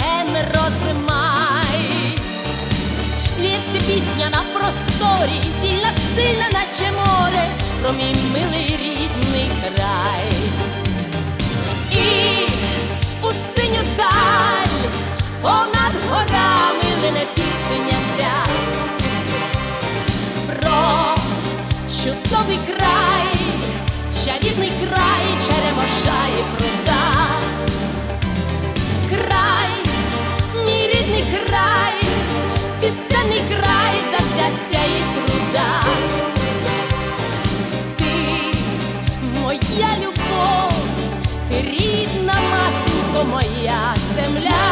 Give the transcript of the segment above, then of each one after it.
ген розмай. Лється пісня на просторі, вільна сильна, наче море, про мій милий рідний край. І у синю даль понад горами лине пісня ця про чудовий край, завзяття і труда. Ти моя любов, ти рідна матінко моя земля.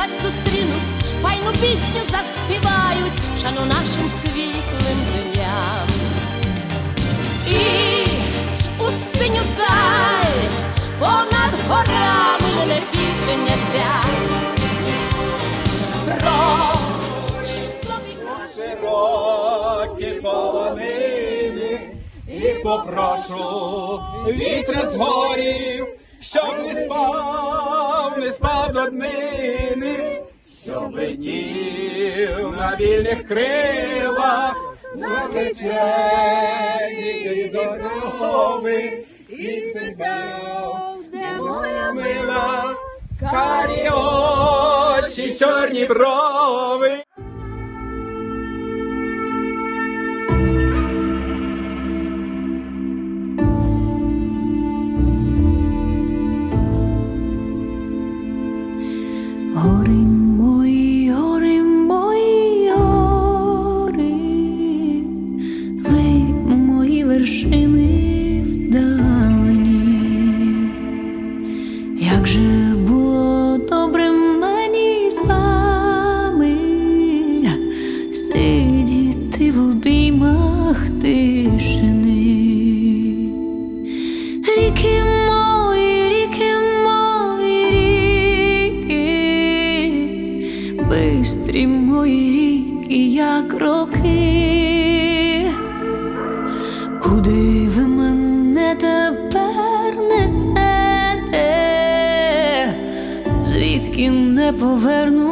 Вас зустрінуть, файну пісню заспівають, шану нашим світлим дням. І у синю даль понад горами лине пісня ця. Про широкі полонини, і попрошу вітер з горів, щоб не спав, не спав до днини, щоб летів на вільних крилах, на вечерні дороги, і спитав, де моя мила, карі очі, чорні брови. Mori бистрі мої ріки, як роки. Куди ви мене тепер несете? Звідки не повернуся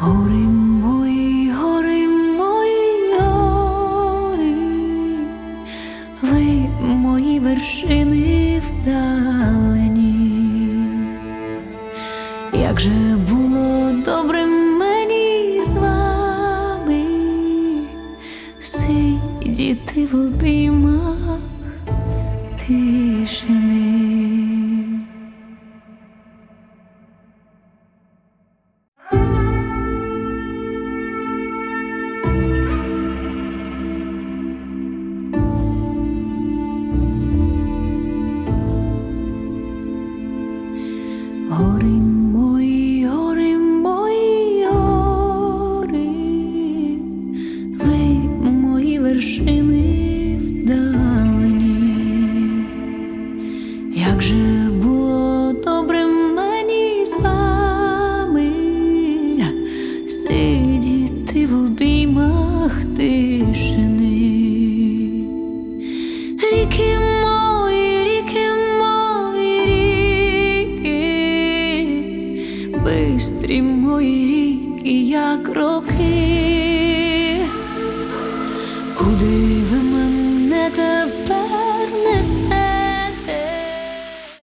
Holding Як же було добре мені з вами сидіти в обіймах тишини. Як же було добре мені з вами? Сидіти в обіймах тишини, ріки мої, ріки мої, ріки, бистрі мої ріки, як роки, куди ви мене тепер?